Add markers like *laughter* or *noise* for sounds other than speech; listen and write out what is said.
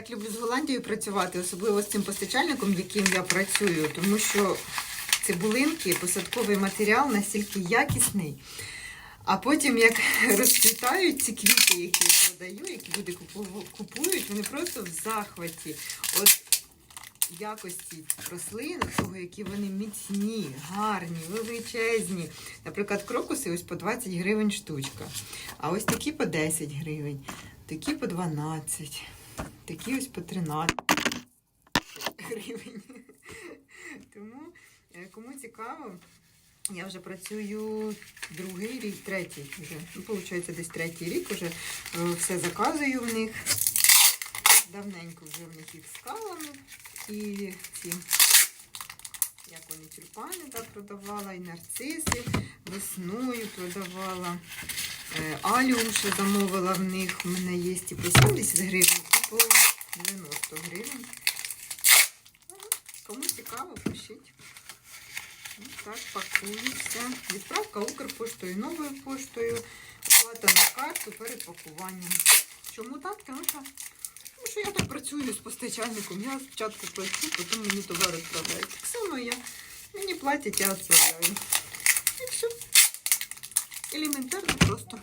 Так люблю з Голландією працювати, особливо з цим постачальником, яким я працюю, тому що цибулинки, посадковий матеріал настільки якісний. А потім, як *laughs* розцвітають ці квіти, які я продаю, які люди купують, вони просто в захваті. От якості рослин, того, які вони міцні, гарні, величезні. Наприклад, крокуси ось по 20 гривень штучка. А ось такі по 10 гривень, такі по 12, такі ось по 13 гривень. Тому, е, кому цікаво, я вже працюю другий рік, третій вже. Ну, виходить, десь третій рік вже е, все заказую в них. Давненько вже в них їх скалами. І ці, як вони, тюльпани да, продавала, і нарциси весною продавала. Е, Аліум ще замовила в них. У мене є і по 70 гривень, коштує 90 гривень. Кому цікаво, пишіть. Ось так пакується. Відправка Укрпоштою, новою поштою, оплата на карту, перепакування. Чому так? Тому що тому що я так працюю з постачальником. Я спочатку плачу, потім мені товар відправляють. Так само я мені платять, я відправляю. І все. Елементарно просто.